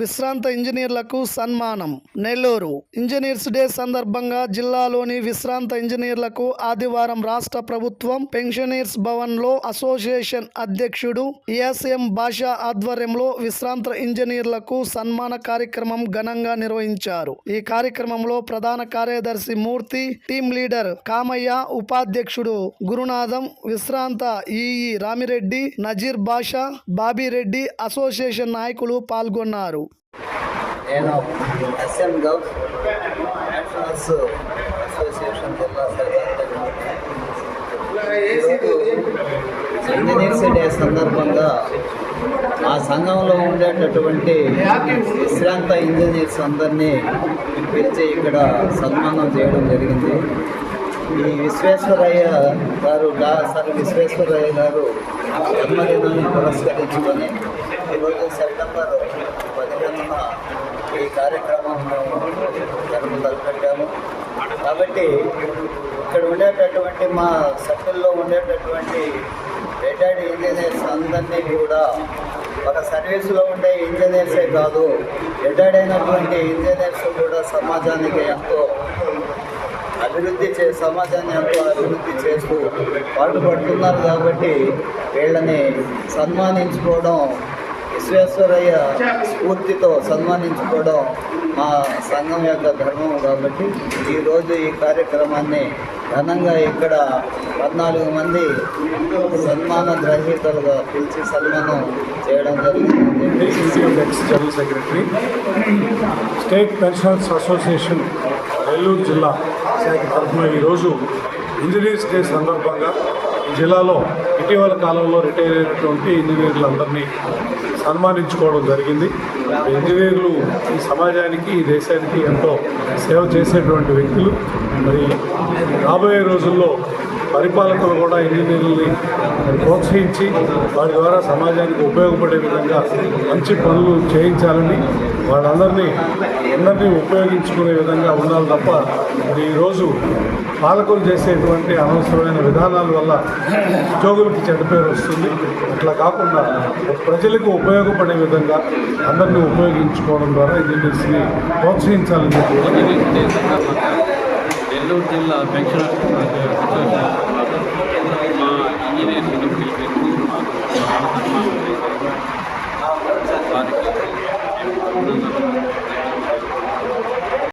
విశ్రాంత ఇంజనీర్లకు సన్మానం. Nellore. Engineers day సందర్భంగా జిల్లాలోని విశ్రాంత ఇంజనీర్లకు ఆదివారం రాష్ట్ర ప్రభుత్వం పెన్షనర్స్ భవన్లో అసోసియేషన్ అధ్యక్షుడు ఎస్ఎం భాషా ఆధ్వర్యంలో విశ్రాంత ఇంజనీర్లకు సన్మాన కార్యక్రమం ఘనంగా నిర్వహించారు. ఈ కార్యక్రమంలో ప్రధాన కార్యదర్శి మూర్తి టీం లీడర్ కామయ్య ఉపాధ్యక్షుడు గురునాథం విశ్రాంత ఈఈ రామిరెడ్డి నజీర్ బాషా బాబిరెడ్డి అసోసియేషన్ నాయకులు పాల్గొన్నారు. నేను ఎస్ఎం గవ్ నేషనల్స్ అసోసియేషన్ జిల్లా ఇంజనీర్స్ డే సందర్భంగా ఆ సంఘంలో ఉండేటటువంటి విశ్రాంత ఇంజనీర్స్ అందరినీ పిలిచి ఇక్కడ సన్మానం చేయడం జరిగింది. ఈ విశ్వేశ్వరయ్య గారు డా సర్ విశ్వేశ్వరయ్య గారు జన్మదినాన్ని పురస్కరించుకొని ఈరోజు సెప్టెంబర్ పదిహేనున ఈ కార్యక్రమం జరుపు తలపెట్టాము కాబట్టి ఇక్కడ ఉండేటటువంటి మా సభ్యుల్లో ఉండేటటువంటి రిటైర్డ్ ఇంజనీర్స్ అందరినీ కూడా ఒక సర్వీసులో ఉండే ఇంజనీర్సే కాదు రిటైర్డ్ అయినటువంటి ఇంజనీర్స్ కూడా సమాజానికి ఎంతో అభివృద్ధి చే సమాజాన్ని ఎంతో అభివృద్ధి చేస్తూ పాటుపడుతున్నారు కాబట్టి వీళ్ళని సన్మానించుకోవడం విశ్వేశ్వరయ్య స్ఫూర్తితో సన్మానించుకోవడం మా సంఘం యొక్క ధర్మం కాబట్టి ఈరోజు ఈ కార్యక్రమాన్ని ఘనంగా ఇక్కడ పద్నాలుగు మంది సన్మాన గ్రహీతలుగా పిలిచి సన్మానం చేయడం జరిగింది. General secretary state pensioners association Nellore జిల్లా శాఖ తరఫున ఈరోజు ఇంజనీర్స్ డే సందర్భంగా జిల్లాలో ఇటీవల కాలంలో రిటైర్ అయినటువంటి ఇంజనీర్లందరినీ సన్మానించుకోవడం జరిగింది. ఇంజనీర్లు ఈ సమాజానికి ఈ దేశానికి ఎంతో సేవ చేసేటువంటి వ్యక్తులు. మరి రాబోయే రోజుల్లో పరిపాలకులు కూడా ఇంజనీర్లని ప్రోత్సహించి వారి ద్వారా సమాజానికి ఉపయోగపడే విధంగా మంచి పనులు చేయించాలని వాళ్ళందరినీ అందరినీ ఉపయోగించుకునే విధంగా ఉండాలి తప్ప మరి ఈరోజు పాలకులు చేసేటువంటి అనవసరమైన విధానాల వల్ల ఉద్యోగులకి చెడ్డ పేరు వస్తుంది. అట్లా కాకుండా ప్రజలకు ఉపయోగపడే విధంగా అందరినీ ఉపయోగించుకోవడం ద్వారా ఇంజనీర్స్ని ప్రోత్సహించాలని చెప్పి నెల్లూరు జిల్లా పెన్షన్